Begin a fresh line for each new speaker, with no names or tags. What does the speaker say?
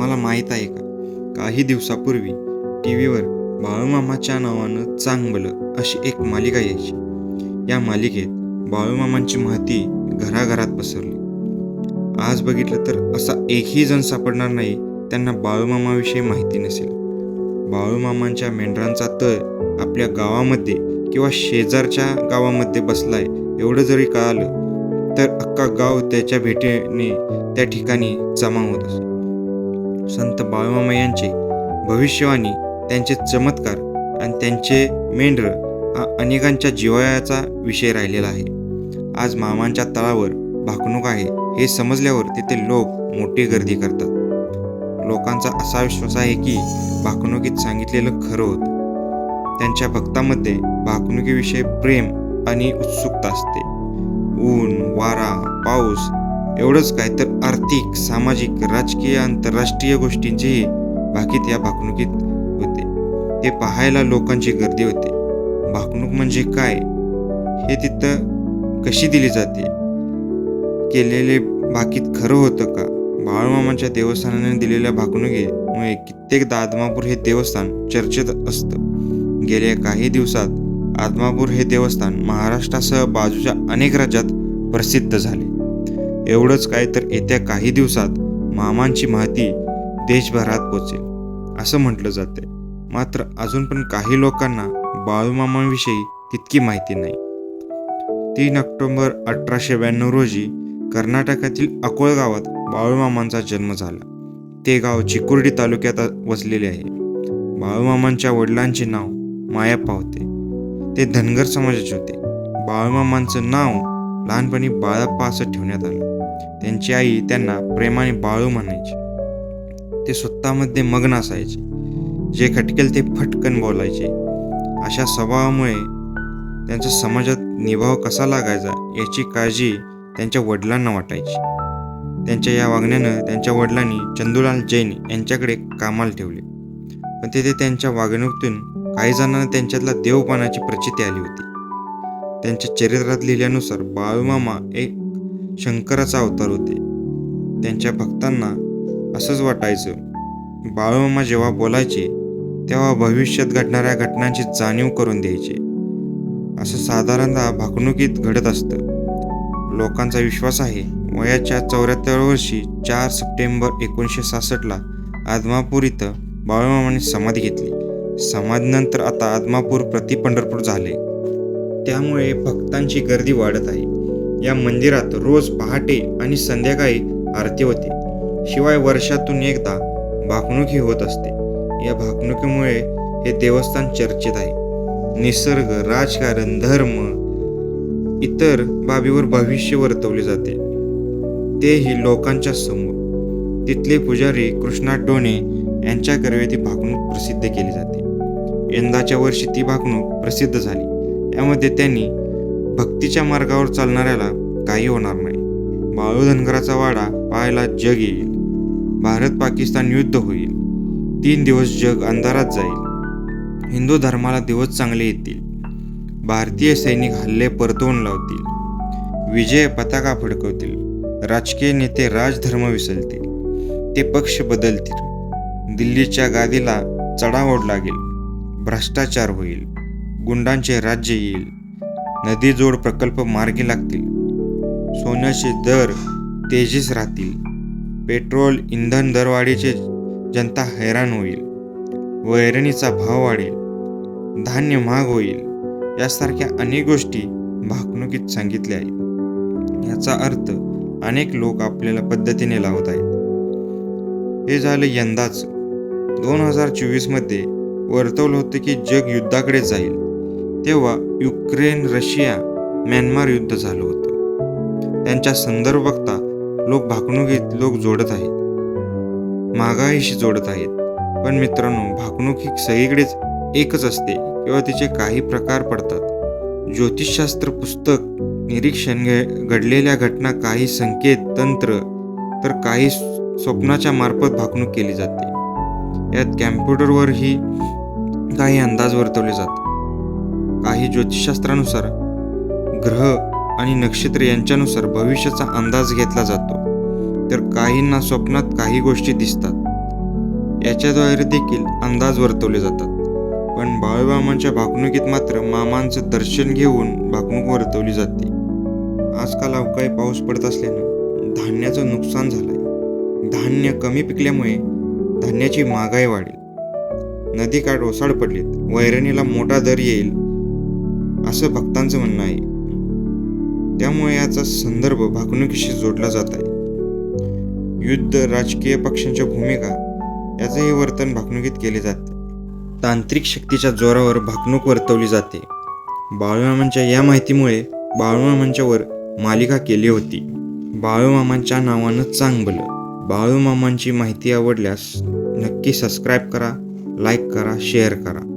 तुम्हाला माहीत आहे का? काही दिवसापूर्वी टी व्हीवर बाळूमामाच्या नावानं चांगलं अशी एक मालिका यायची. या मालिकेत बाळूमामांची महती घराघरात पसरली. आज बघितलं तर असा एकही जण सापडणार नाही त्यांना बाळूमामाविषयी माहिती नसेल. बाळूमामांच्या मेंढरांचा तळ आपल्या गावामध्ये किंवा शेजारच्या गावामध्ये बसलाय एवढं जरी कळालं तर अख्खा गाव त्याच्या भेटीने त्या ठिकाणी जमा होत असतो. संत बाळमामा यांचे भविष्यवाणी त्यांचे चमत्कार आणि त्यांचे मेंढर हा अनेकांच्या जिवाळ्याचा विषय राहिलेला आहे. आज मामांच्या तळावर भाकणूक आहे हे समजल्यावर तिथे लोक मोठी गर्दी करतात. लोकांचा असा विश्वास आहे की भाकणुकीत सांगितलेलं खरं होतं. त्यांच्या भक्तामध्ये भाकणुकीविषयी प्रेम आणि उत्सुकता असते. ऊन वारा पाऊस एवढंच काय तर आर्थिक सामाजिक राजकीय आंतरराष्ट्रीय गोष्टींचेही भाकीत या भाकणुकीत होते. ते पाहायला लोकांची गर्दी होते. भाकणूक म्हणजे काय? हे तिथं कशी दिली जाते? केलेले बाकीत खरं होतं का? बाळूमामाच्या देवस्थानाने दिलेल्या भाकणुकीमुळे कित्येकदा आदमापूर हे देवस्थान चर्चेत असतं. गेल्या काही दिवसात आदमापूर हे देवस्थान महाराष्ट्रासह बाजूच्या अनेक राज्यात प्रसिद्ध झाले. एवढंच काय तर येत्या काही दिवसात मामांची माहिती देशभरात पोचेल. असं म्हटलं जाते मात्र अजून पण काही लोकांना बाळूमामांविषयी तितकी माहिती नाही. तीन ऑक्टोबर अठराशे ब्याण्णव रोजी कर्नाटकातील अकोळ गावात बाळूमामांचा जन्म झाला. ते गाव चिकुर्डी तालुक्यात वसलेले आहे. बाळूमामांच्या वडिलांचे नाव मायाप्पा होते. ते धनगर समाजाचे होते. बाळूमामांचं नाव लहानपणी बाळप्पा असं ठेवण्यात आलं. त्यांची आई त्यांना प्रेमाने बाळू म्हणायची. ते स्वतःमध्ये मग्न असायचे. जे खटकेल ते फटकन बोलायचे. अशा स्वभावामुळे त्यांचा समाजात निभाव कसा लागायचा याची काळजी त्यांच्या वडिलांना वाटायची. त्यांच्या या वागण्यानं त्यांच्या वडिलांनी चंदूलाल जैन यांच्याकडे कामाला ठेवले. पण तेथे त्यांच्या वागणुकीतून काही जणांना त्यांच्यातला देवपणाची प्रचिती आली होती. त्यांच्या चरित्रात लिहिल्यानुसार बाळूमामा एक शंकराचा अवतार होते. त्यांच्या भक्तांना असंच वाटायचं बाळूमामा जेव्हा बोलायचे तेव्हा भविष्यात घडणाऱ्या घटनांची जाणीव करून द्यायचे. असं साधारणतः भाकणुकीत घडत असतं. लोकांचा विश्वास आहे वयाच्या चौऱ्याहत्तर वर्षी चार सप्टेंबर एकोणीसशे सहासष्टला आदमापूर इथं बाळूमामाने समाधी घेतली. समाधीनंतर आता आदमापूर प्रति पंढरपूर झाले. त्यामुळे भक्तांची गर्दी वाढत आहे. या मंदिरात रोज पहाटे आणि संध्याकाळी आरती होते. शिवाय वर्षातून एकदा भाकणूकही होत असते. या भाकणुकीमुळे हे देवस्थान चर्चेत आहे. निसर्ग राजकारण धर्म इतर बाबीवर भविष्य वर्तवले जाते. तेही लोकांच्या समोर. तिथले पुजारी कृष्णा डोणे यांच्याकडे ती भाकणूक प्रसिद्ध केली जाते. यंदाच्या वर्षी ती भाकणूक प्रसिद्ध झाली. यामध्ये त्यांनी भक्तीच्या मार्गावर चालणाऱ्याला काही होणार नाही. बाळू धनगराचा वाडा पाहायला जग येईल. भारत पाकिस्तान युद्ध होईल. तीन दिवस जग अंधारात जाईल. हिंदू धर्माला दिवस चांगले येतील. भारतीय सैनिक हल्ले परतवून लावतील. विजय पताका फडकवतील. राजकीय नेते राजधर्म विसरतील. ते पक्ष बदलतील. दिल्लीच्या गादीला चढाओढ लागेल. भ्रष्टाचार होईल. गुंडांचे राज्य येईल. नदी जोड प्रकल्प मार्गी लागतील. सोन्याचे दर तेजीस राहतील. पेट्रोल इंधन दरवाढीचे जनता हैराण होईल. वैरणीचा भाव वाढेल. धान्य महाग होईल. यासारख्या अनेक गोष्टी भाकणुकीत सांगितल्या आहेत. याचा अर्थ अनेक लोक आपल्याला पद्धतीने लावत आहेत. हे झालं यंदाच. दोन हजार चोवीसमध्ये वर्तवलं होतं की जग युद्धाकडे जाईल. तेव्हा युक्रेन रशिया म्यानमार युद्ध झालं होतं. त्यांच्या संदर्भ बघता लोक भाकणुकीत लोक जोडत आहेत. महागाईशी जोडत आहेत. पण मित्रांनो भाकणूक ही सगळीकडेच एकच असते किंवा तिचे काही प्रकार पडतात. ज्योतिषशास्त्र पुस्तक निरीक्षण घडलेल्या घटना काही संकेत तंत्र तर काही स्वप्नाच्या मार्फत भाकणूक केली जाते. यात कॅम्प्युटरवरही काही अंदाज वर्तवले जातात. काही ज्योतिषशास्त्रानुसार ग्रह आणि नक्षत्र यांच्यानुसार भविष्याचा अंदाज घेतला जातो. तर काहींना स्वप्नात काही गोष्टी दिसतात. याच्याद्वारे देखील अंदाज वर्तवले जातात. पण बाळूमामांच्या भाकणुकीत मात्र मामांचं दर्शन घेऊन भाकणूक वर्तवली जाते. आजकाल अवकाळी पाऊस पडत असल्यानं धान्याचं नुकसान झालंय. धान्य कमी पिकल्यामुळे धान्याची महागाई वाढेल. नदीकाठ ओसाड पडलीत. वैरणीला मोठा दर येईल. असं भक्तांचं म्हणणं आहे. त्यामुळे याचा संदर्भ भाकणुकीशी जोडला जात आहे. युद्ध राजकीय पक्षांच्या भूमिका याचंही वर्तन भाकणुकीत केले जाते. तांत्रिक शक्तीच्या जोरावर भाकणूक वर्तवली जाते. बाळूमामांच्या या माहितीमुळे बाळूमामांच्यावर मालिका केली होती. बाळूमामांच्या नावानं चांगलं. बाळूमामांची माहिती आवडल्यास नक्की सबस्क्राईब करा लाईक करा शेअर करा.